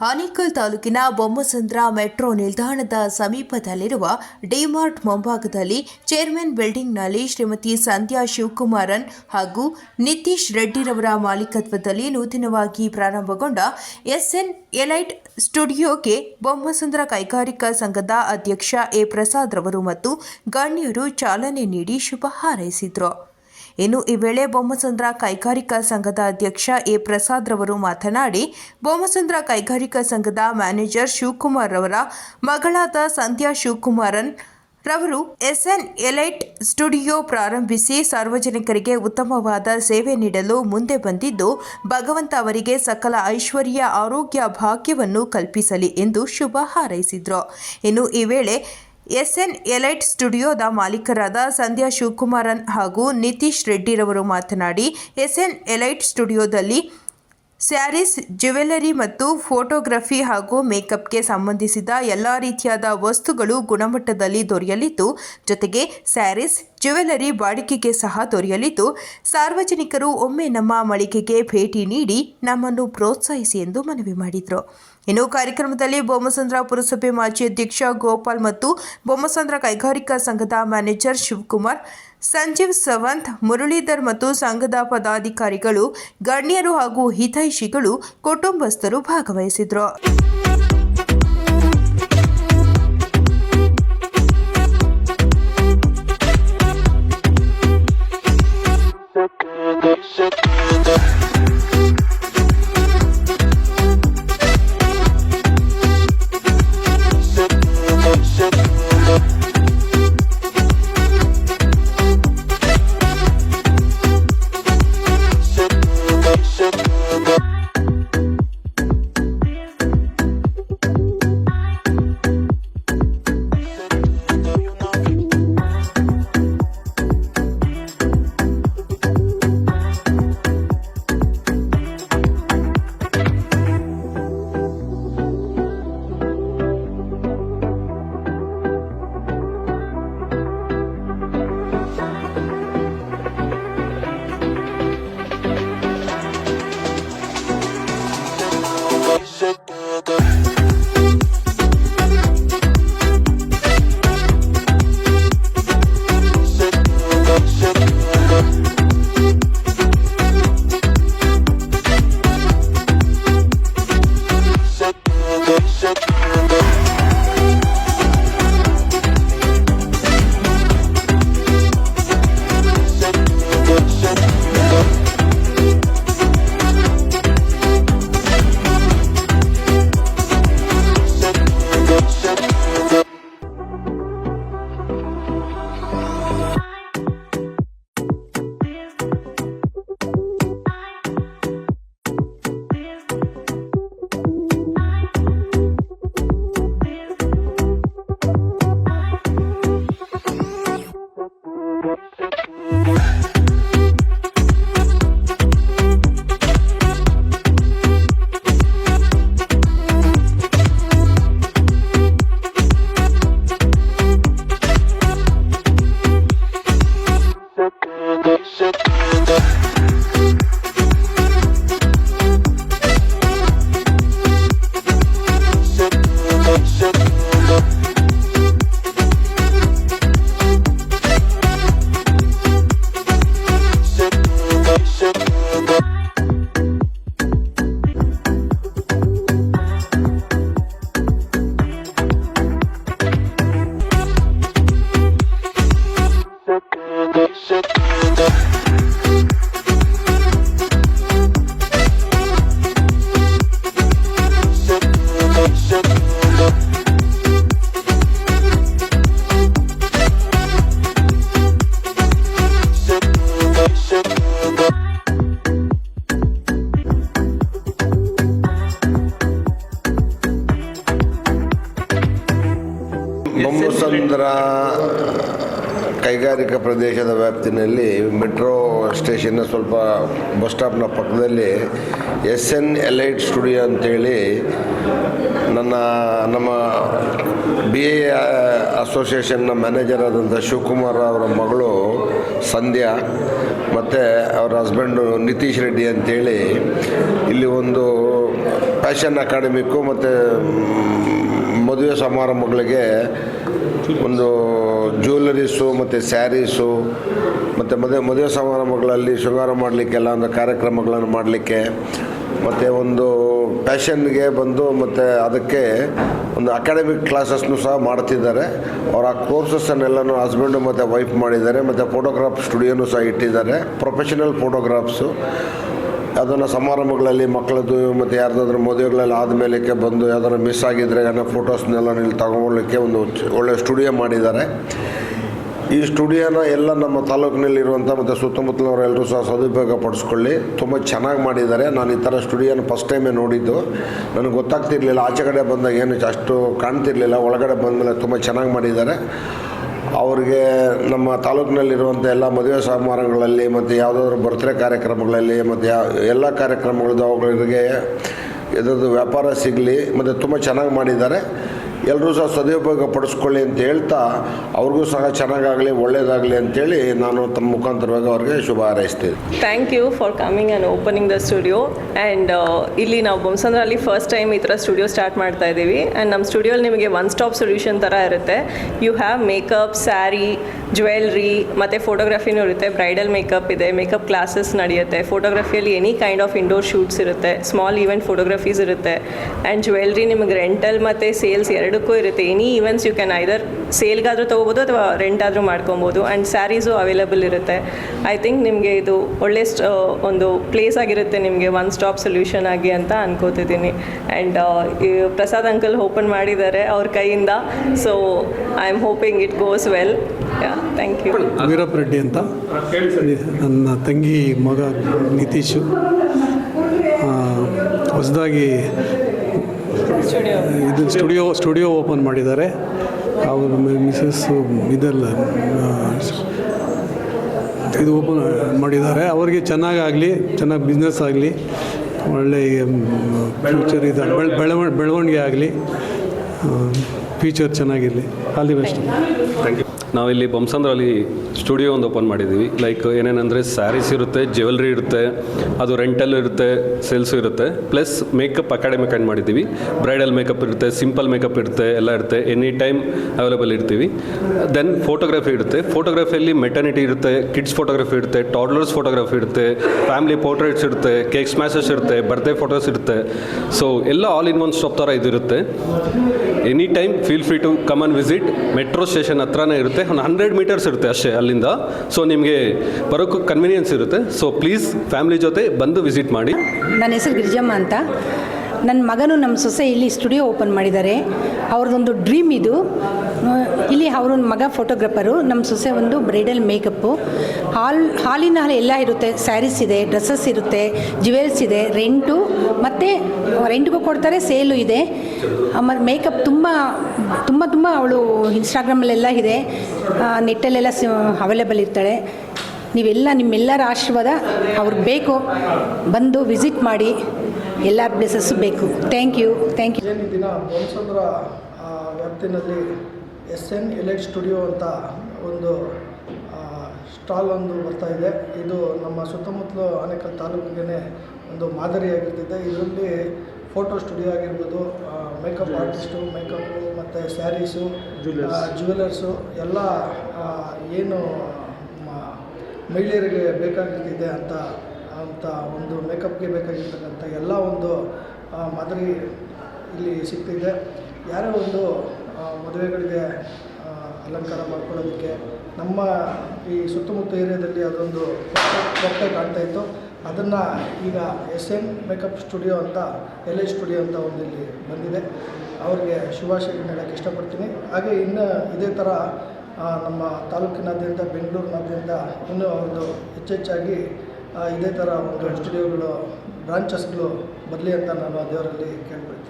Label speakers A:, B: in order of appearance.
A: ಆನೇಕಲ್ ತಾಲೂಕಿನ ಬೊಮ್ಮಸಂದ್ರ ಮೆಟ್ರೋ ನಿಲ್ದಾಣದ ಸಮೀಪದಲ್ಲಿರುವ ಡಿಮಾರ್ಟ್ ಮುಂಭಾಗದಲ್ಲಿ ಚೇರ್ಮನ್ ಬಿಲ್ಡಿಂಗ್ನಲ್ಲಿ ಶ್ರೀಮತಿ ಸಂಧ್ಯಾ ಶಿವಕುಮಾರನ್ ಹಾಗೂ ನಿತೀಶ್ ರೆಡ್ಡಿರವರ ಮಾಲೀಕತ್ವದಲ್ಲಿ ನೂತನವಾಗಿ ಪ್ರಾರಂಭಗೊಂಡ ಎಸ್ಎನ್ ಎಲೈಟ್ ಸ್ಟುಡಿಯೋಗೆ ಬೊಮ್ಮಸಂದ್ರ ಕೈಗಾರಿಕಾ ಸಂಘದ ಅಧ್ಯಕ್ಷ ಎ ಪ್ರಸಾದ್ ರವರು ಮತ್ತು ಗಣ್ಯರು ಚಾಲನೆ ನೀಡಿ ಶುಭ ಹಾರೈಸಿದರು. ಇನ್ನು ಈ ವೇಳೆ ಬೊಮ್ಮಸಂದ್ರ ಕೈಗಾರಿಕಾ ಸಂಘದ ಅಧ್ಯಕ್ಷ ಎ ಪ್ರಸಾದ್ ರವರು ಮಾತನಾಡಿ, ಬೊಮ್ಮಸಂದ್ರ ಕೈಗಾರಿಕಾ ಸಂಘದ ಮ್ಯಾನೇಜರ್ ಶಿವಕುಮಾರ್ ರವರ ಮಗಳಾದ ಸಂಧ್ಯಾ ಶಿವಕುಮಾರನ್ ರವರು ಎಸ್ಎನ್ ಎಲೈಟ್ ಸ್ಟುಡಿಯೋ ಪ್ರಾರಂಭಿಸಿ ಸಾರ್ವಜನಿಕರಿಗೆ ಉತ್ತಮವಾದ ಸೇವೆ ನೀಡಲು ಮುಂದೆ ಬಂದಿದ್ದು, ಭಗವಂತ ಅವರಿಗೆ ಸಕಲ ಐಶ್ವರ್ಯ, ಆರೋಗ್ಯ, ಭಾಗ್ಯವನ್ನು ಕಲ್ಪಿಸಲಿ ಎಂದು ಶುಭ ಹಾರೈಸಿದರು. ಇನ್ನು ಈ ವೇಳೆ ಎಸ್ಎನ್ ಎಲೈಟ್ ಸ್ಟುಡಿಯೋದ ಮಾಲೀಕರಾದ ಸಂಧ್ಯಾ ಶಿವಕುಮಾರನ್ ಹಾಗೂ ನಿತೀಶ್ ರೆಡ್ಡಿರವರು ಮಾತನಾಡಿ, ಎಸ್ಎನ್ ಎಲೈಟ್ ಸ್ಟುಡಿಯೋದಲ್ಲಿ ಸ್ಯಾರೀಸ್, ಜ್ಯುವೆಲರಿ ಮತ್ತು ಫೋಟೋಗ್ರಫಿ ಹಾಗೂ ಮೇಕಪ್ಗೆ ಸಂಬಂಧಿಸಿದ ಎಲ್ಲ ರೀತಿಯಾದ ವಸ್ತುಗಳು ಗುಣಮಟ್ಟದಲ್ಲಿ ದೊರೆಯಲಿದ್ದು, ಜೊತೆಗೆ ಸ್ಯಾರೀಸ್ ಜ್ಯುವೆಲರಿ ಬಾಡಿಗೆಗೆ ಸಹ ದೊರೆಯಲಿದ್ದು, ಸಾರ್ವಜನಿಕರು ಒಮ್ಮೆ ನಮ್ಮ ಮಳಿಗೆಗೆ ಭೇಟಿ ನೀಡಿ ನಮ್ಮನ್ನು ಪ್ರೋತ್ಸಾಹಿಸಿ ಎಂದು ಮನವಿ ಮಾಡಿದರು. ಇನ್ನು ಕಾರ್ಯಕ್ರಮದಲ್ಲಿ ಬೊಮ್ಮಸಂದ್ರ ಪುರಸಭೆ ಮಾಜಿ ಅಧ್ಯಕ್ಷ ಗೋಪಾಲ್ ಮತ್ತು ಬೊಮ್ಮಸಂದ್ರ ಕೈಗಾರಿಕಾ ಸಂಘದ ಮ್ಯಾನೇಜರ್ ಶಿವಕುಮಾರ್, ಸಂಜೀವ್ ಸವಂತ್, ಮುರಳೀಧರ್ ಮತ್ತು ಸಂಘದ ಪದಾಧಿಕಾರಿಗಳು, ಗಣ್ಯರು ಹಾಗೂ ಹಿತೈಷಿಗಳು ಕುಟುಂಬಸ್ಥರು ಭಾಗವಹಿಸಿದ್ರು.
B: ಬೊಮ್ಮಸಂದ್ರ ಕೈಗಾರಿಕಾ ಪ್ರದೇಶದ ವ್ಯಾಪ್ತಿನಲ್ಲಿ ಮೆಟ್ರೋ ಸ್ಟೇಷನ್ನ ಸ್ವಲ್ಪ ಬಸ್ ಸ್ಟಾಪ್ನ ಪಕ್ಕದಲ್ಲಿ ಎಸ್ ಎನ್ ಎಲೈಟ್ ಸ್ಟುಡಿಯೋ ಅಂತೇಳಿ ನನ್ನ, ನಮ್ಮ ಬಿ ಎ ಅಸೋಸಿಯೇಷನ್ನ ಮ್ಯಾನೇಜರ್ ಆದಂಥ ಶಿವಕುಮಾರ್ ಅವರ ಮಗಳು ಸಂಧ್ಯಾ ಮತ್ತು ಅವರ ಹಸ್ಬೆಂಡು ನಿತೀಶ್ ರೆಡ್ಡಿ ಅಂತೇಳಿ ಇಲ್ಲಿ ಒಂದು ಫ್ಯಾಷನ್ ಅಕಾಡೆಮಿಕ್ಕು ಮತ್ತು ಮದುವೆ ಸಮಾರಂಭಗಳಿಗೆ ಒಂದು ಜ್ಯುವೆಲ್ಲರೀಸು ಮತ್ತು ಸ್ಯಾರೀಸು ಮತ್ತು ಮದುವೆ ಮದುವೆ ಸಮಾರಂಭಗಳಲ್ಲಿ ಶೃಂಗಾರ ಮಾಡಲಿಕ್ಕೆಲ್ಲ, ಒಂದು ಕಾರ್ಯಕ್ರಮಗಳನ್ನು ಮಾಡಲಿಕ್ಕೆ, ಮತ್ತು ಒಂದು ಫ್ಯಾಷನ್ಗೆ ಬಂದು, ಮತ್ತು ಅದಕ್ಕೆ ಒಂದು ಅಕಾಡೆಮಿಕ್ ಕ್ಲಾಸಸ್ನು ಸಹ ಮಾಡ್ತಿದ್ದಾರೆ. ಅವರ ಆ ಕೋರ್ಸಸ್ಸನ್ನೆಲ್ಲನೂ ಹಸ್ಬೆಂಡು ಮತ್ತು ವೈಫ್ ಮಾಡಿದ್ದಾರೆ, ಮತ್ತು ಫೋಟೋಗ್ರಾಫ್ ಸ್ಟುಡಿಯೋನು ಸಹ ಇಟ್ಟಿದ್ದಾರೆ. ಪ್ರೊಫೆಷನಲ್ ಫೋಟೋಗ್ರಾಫ್ಸು ಅದನ್ನು ಸಮಾರಂಭಗಳಲ್ಲಿ ಮಕ್ಕಳದ್ದು ಮತ್ತು ಯಾರ್ದಾದ್ರೂ ಮದುವೆಗಳೆಲ್ಲ ಆದಮೇಲಕ್ಕೆ ಬಂದು ಯಾವ್ದಾದ್ರು ಮಿಸ್ ಆಗಿದ್ದರೆ ಅನ್ನೋ ಫೋಟೋಸ್ನೆಲ್ಲ ಇಲ್ಲಿ ತಗೊಳ್ಳಿಕ್ಕೆ ಒಂದು ಒಳ್ಳೆ ಸ್ಟುಡಿಯೋ ಮಾಡಿದ್ದಾರೆ. ಈ ಸ್ಟುಡಿಯೋನ ಎಲ್ಲ ನಮ್ಮ ತಾಲೂಕಿನಲ್ಲಿರುವಂಥ ಮತ್ತು ಸುತ್ತಮುತ್ತಲವರೆಲ್ಲರೂ ಸಹ ಸದುಪಯೋಗ ಪಡಿಸ್ಕೊಳ್ಳಿ. ತುಂಬ ಚೆನ್ನಾಗಿ ಮಾಡಿದ್ದಾರೆ. ನಾನು ಈ ಥರ ಸ್ಟುಡಿಯೋನ ಫಸ್ಟ್ ಟೈಮೇ ನೋಡಿದ್ದು. ನನಗೆ ಗೊತ್ತಾಗ್ತಿರ್ಲಿಲ್ಲ. ಆಚೆ ಕಡೆ ಬಂದಾಗ ಏನು ಅಷ್ಟು ಕಾಣ್ತಿರ್ಲಿಲ್ಲ. ಒಳಗಡೆ ಬಂದಮೇಲೆ ತುಂಬ ಚೆನ್ನಾಗಿ ಮಾಡಿದ್ದಾರೆ. ಅವ್ರಿಗೆ ನಮ್ಮ ತಾಲೂಕಿನಲ್ಲಿರುವಂಥ ಎಲ್ಲ ಮದುವೆ ಸಮಾರಂಭಗಳಲ್ಲಿ ಮತ್ತು ಯಾವುದಾದ್ರು ಬರ್ತ್ಡೇ ಕಾರ್ಯಕ್ರಮಗಳಲ್ಲಿ ಮತ್ತು ಯಾವ ಎಲ್ಲ ಕಾರ್ಯಕ್ರಮಗಳದ್ದು ಅವುಗಳಿಗೆ ಇದರದ್ದು ವ್ಯಾಪಾರ ಸಿಗಲಿ, ಮತ್ತು ತುಂಬ ಚೆನ್ನಾಗಿ ಮಾಡಿದ್ದಾರೆ. ಎಲ್ಲರೂ ಸಹ ಸದುಪಯೋಗ ಪಡಿಸ್ಕೊಳ್ಳಿ ಅಂತ ಹೇಳ್ತಾ ಅವ್ರಿಗೂ ಸಹ ಚೆನ್ನಾಗಾಗಲಿ ಒಳ್ಳೆಯದಾಗಲಿ ಅಂತೇಳಿ ನಾನು ತಮ್ಮ ಮುಖಾಂತರವಾಗಿ ಅವ್ರಿಗೆ ಶುಭ ಹಾರೈಸ್ತೀನಿ.
C: Thank you for coming and opening the studio and ಇಲ್ಲಿ ನಾವು ಬೊಮ್ಸಂದ್ರಲ್ಲಿ ಫಸ್ಟ್ ಟೈಮ್ ಈ ಥರ ಸ್ಟುಡಿಯೋ ಸ್ಟಾರ್ಟ್ ಮಾಡ್ತಾ ಇದ್ದೀವಿ. ಆ್ಯಂಡ್ ನಮ್ಮ ಸ್ಟುಡಿಯೋಲಿ ನಿಮಗೆ ಒನ್ ಸ್ಟಾಪ್ ಸೊಲ್ಯೂಷನ್ ಥರ ಇರುತ್ತೆ. You have makeup saree jewellery ಮತ್ತು ಫೋಟೋಗ್ರಫಿನೂ ಇರುತ್ತೆ. ಬ್ರೈಡಲ್ ಮೇಕಪ್ ಇದೆ ಮೇಕಪ್ ಕ್ಲಾಸಸ್ ನಡೆಯುತ್ತೆ. ಫೋಟೋಗ್ರಫಿಯಲ್ಲಿ any kind of indoor shoots ಇರುತ್ತೆ. ಸ್ಮಾಲ್ ಈವೆಂಟ್ ಫೋಟೋಗ್ರಫೀಸ್ ಇರುತ್ತೆ. ಆ್ಯಂಡ್ ಜ್ಯುವೆಲ್ರಿ ನಿಮಗೆ ರೆಂಟಲ್ ಮತ್ತು ಸೇಲ್ಸ್ ಎರಡಕ್ಕೂ ಇರುತ್ತೆ. Any events you can either ಸೇಲ್ಗಾದರೂ ತೊಗೋಬೋದು ಅಥವಾ ರೆಂಟ್ ಆದರೂ ಮಾಡ್ಕೊಬೋದು ಆ್ಯಂಡ್ ಸ್ಯಾರೀಸು ಅವೈಲಬಲ್ ಇರುತ್ತೆ. ಐ ಥಿಂಕ್ ನಿಮಗೆ ಇದು ಒಳ್ಳೆಸ್ಟ್ ಒಂದು ಪ್ಲೇಸ್ ಆಗಿರುತ್ತೆ ನಿಮಗೆ ಒನ್ ಸ್ಟಾಪ್ ಸೊಲ್ಯೂಷನ್ ಆಗಿ ಅಂತ ಅನ್ಕೋತಿದ್ದೀನಿ. ಆ್ಯಂಡ್ ಪ್ರಸಾದ್ ಅಂಕಲ್ ಓಪನ್ ಮಾಡಿದ್ದಾರೆ ಅವ್ರ ಕೈಯಿಂದ. So I am hoping it goes well thank you
D: Veerappa Reddy ಅಂತ. ನನ್ನ ತಂಗಿ ಮಗ ನಿತೀಶು. ಹೊಸದಾಗಿ ಇದು ಸ್ಟುಡಿಯೋ ಸ್ಟುಡಿಯೋ ಓಪನ್ ಮಾಡಿದ್ದಾರೆ. ಅವರು ಮಿಸಸ್ ಇದೆಲ್ಲ ಇದು ಓಪನ್ ಮಾಡಿದ್ದಾರೆ. ಅವರಿಗೆ ಚೆನ್ನಾಗಾಗಲಿ, ಚೆನ್ನಾಗಿ ಬಿಸ್ನೆಸ್ ಆಗಲಿ, ಒಳ್ಳೆ ಫ್ಯೂಚರ್ ಇದೆ, ಬೆಳ ಬೆಳವಣಿಗೆ ಆಗಲಿ ಫ್ಯೂಚರ್ ಚೆನ್ನಾಗಿರಲಿ. ಆಲ್ ದಿ ಬೆಸ್ಟ್
E: ನಾವಿಲ್ಲಿ ಬೊಮ್ಸಂದ್ರಲ್ಲಿ ಸ್ಟುಡಿಯೋ ಒಂದು ಓಪನ್ ಮಾಡಿದ್ದೀವಿ. ಲೈಕ್ ಏನೇನಂದರೆ ಸ್ಯಾರೀಸ್ ಇರುತ್ತೆ, ಜ್ಯುವೆಲ್ರಿ ಇರುತ್ತೆ, ಅದು ರೆಂಟಲ್ ಇರುತ್ತೆ, ಸೇಲ್ಸು ಇರುತ್ತೆ. ಪ್ಲಸ್ ಮೇಕಪ್ ಅಕಾಡೆಮಿ ಆ್ಯಂಡ್ ಮಾಡಿದ್ದೀವಿ. ಬ್ರೈಡಲ್ ಮೇಕಪ್ ಇರುತ್ತೆ, ಸಿಂಪಲ್ ಮೇಕಪ್ ಇರುತ್ತೆ, ಎಲ್ಲ ಇರುತ್ತೆ. ಎನಿ ಟೈಮ್ ಅವೈಲೇಬಲ್ ಇರ್ತೀವಿ. ದೆನ್ ಫೋಟೋಗ್ರಫಿ ಇರುತ್ತೆ. ಫೋಟೋಗ್ರಫಿಯಲ್ಲಿ ಮೆಟರ್ನಿಟಿ ಇರುತ್ತೆ, ಕಿಡ್ಸ್ ಫೋಟೋಗ್ರಫಿ ಇರುತ್ತೆ ಟಾಡ್ಲರ್ಸ್ ಫೋಟೋಗ್ರಫಿ ಇರುತ್ತೆ, ಫ್ಯಾಮಿಲಿ ಪೋರ್ಟ್ರೇಟ್ಸ್ ಇರುತ್ತೆ, ಕೇಕ್ ಸ್ಮ್ಯಾಶಸ್ ಇರುತ್ತೆ, ಬರ್ತ್ಡೇ ಫೋಟೋಸ್ ಇರುತ್ತೆ. ಸೊ ಎಲ್ಲ ಆಲ್ ಇನ್ ಒನ್ ಸ್ಟಾಪ್ ಥರ ಇದಿರುತ್ತೆ. Any time feel free to come and visit metro station ಹತ್ರನೇ ಇರುತ್ತೆ. ಒಂದು ಹಂಡ್ರೆಡ್ ಮೀಟರ್ಸ್ ಇರುತ್ತೆ ಅಷ್ಟೇ ಅಲ್ಲಿಂದ. ಸೊ ನಿಮಗೆ ಬರೋಕ್ಕೂ ಕನ್ವಿನಿಯನ್ಸ್ ಇರುತ್ತೆ. ಸೊ ಪ್ಲೀಸ್ ಫ್ಯಾಮಿಲಿ ಜೊತೆ ಬಂದು ವಿಸಿಟ್ ಮಾಡಿ.
F: ನನ್ನ ಹೆಸರು ಗಿರಿಜಮ್ಮ ಅಂತ. ನನ್ನ ಮಗನು ನಮ್ಮ ಸೊಸೆ ಇಲ್ಲಿ ಸ್ಟುಡಿಯೋ ಓಪನ್ ಮಾಡಿದ್ದಾರೆ. ಅವ್ರದ್ದೊಂದು ಡ್ರೀಮ್ ಇದು. ಇಲ್ಲಿ ಅವರು ಮಗ ಫೋಟೋಗ್ರಾಫರು, ನಮ್ಮ ಸೊಸೆ ಒಂದು ಬ್ರೈಡಲ್ ಮೇಕಪ್ಪು. ಹಾಲ್, ಹಾಲಿನ ಹಾಲು ಎಲ್ಲ ಇರುತ್ತೆ, ಸ್ಯಾರೀಸ್ ಇದೆ, ಡ್ರೆಸ್ಸಸ್ ಇರುತ್ತೆ ಜ್ಯುವೆಲ್ಸ್ ಇದೆ, ರೆಂಟು, ಮತ್ತು ರೆಂಟ್ಗೂ ಕೊಡ್ತಾರೆ, ಸೇಲು ಇದೆ. ಮತ್ತು ಮೇಕಪ್ ತುಂಬ ತುಂಬ ತುಂಬ ಅವಳು ಇನ್ಸ್ಟಾಗ್ರಾಮಲ್ಲೆಲ್ಲ ಇದೆ. ನೆಟ್ಟಲ್ಲೆಲ್ಲ ಅವೈಲೇಬಲ್ ಇರ್ತಾಳೆ. ನೀವೆಲ್ಲ, ನಿಮ್ಮೆಲ್ಲರ ಆಶೀರ್ವಾದ ಅವ್ರಿಗೆ ಬೇಕು. ಬಂದು ವಿಸಿಟ್ ಮಾಡಿ. ಎಲ್ಲ ಪ್ಲೇಸಸ್ ಬೇಕು. ಥ್ಯಾಂಕ್ ಯು ಥ್ಯಾಂಕ್ ಯು
G: ದಿನ ಬೊಮ್ಸಂದ್ರ ಆ, ವ್ಯಾಪ್ತಿನಲ್ಲಿ ಎಸ್ ಎನ್ ಎಲೈಟ್ ಸ್ಟುಡಿಯೋ ಅಂತ ಒಂದು ಸ್ಟಾಲ್ ಒಂದು ಬರ್ತಾ ಇದೆ. ಇದು ನಮ್ಮ ಸುತ್ತಮುತ್ತಲು ಆನೇಕಲ್ ತಾಲೂಕಿಗೆ ಒಂದು ಮಾದರಿಯಾಗಿರ್ತಿದೆ. ಇದರಲ್ಲಿ ಫೋಟೋ ಸ್ಟುಡಿಯೋ ಆಗಿರ್ಬೋದು ಮೇಕಪ್ ಆರ್ಟಿಸ್ಟು ಮೇಕಪ್ಪು ಮತ್ತು ಸ್ಯಾರೀಸು ಜ್ಯುವೆಲರ್ಸು ಎಲ್ಲ ಏನು ಮಹಿಳೆಯರಿಗೆ ಬೇಕಾಗಿರ್ತಿದೆ ಅಂತ ಅಂತ ಒಂದು ಮೇಕಪ್ಗೆ ಬೇಕಾಗಿರ್ತಕ್ಕಂಥ ಎಲ್ಲ ಒಂದು ಮಾದರಿ ಇಲ್ಲಿ ಸಿಗ್ತಿದೆ. ಯಾರೇ ಒಂದು ಮದುವೆಗಳಿಗೆ ಅಲಂಕಾರ ಮಾಡ್ಕೊಳ್ಳೋದಕ್ಕೆ ನಮ್ಮ ಈ ಸುತ್ತಮುತ್ತ ಏರಿಯಾದಲ್ಲಿ ಅದೊಂದು ಕೊರತೆ ಕಾಣ್ತಾ ಇತ್ತು. ಅದನ್ನು ಈಗ ಎಸ್ ಎನ್ ಮೇಕಪ್ ಸ್ಟುಡಿಯೋ ಅಂತ, ಎಲ್ ಐ ಸ್ಟುಡಿಯೋ ಅಂತ ಒಂದು ಇಲ್ಲಿ ಬಂದಿದೆ. ಅವ್ರಿಗೆ ಶುಭಾಶಯ ಹೇಳೋಕ್ಕೆ ಇಷ್ಟಪಡ್ತೀನಿ. ಹಾಗೆ ಇನ್ನು ಇದೇ ಥರ ನಮ್ಮ ತಾಲೂಕಿನಾದ್ಯಂತ, ಬೆಂಗಳೂರಿನಾದ್ಯಂತ ಇನ್ನೂ ಒಂದು ಹೆಚ್ಚೆಚ್ಚಾಗಿ ಇದೇ ಥರ ಒಂದು ಸ್ಟುಡಿಯೋಗಳು ಬ್ರಾಂಚಸ್ಗಳು ಬರಲಿ ಅಂತ ನಾನು ದೇವರಲ್ಲಿ ಕೇಳ್ಕೊಳ್ತೀನಿ.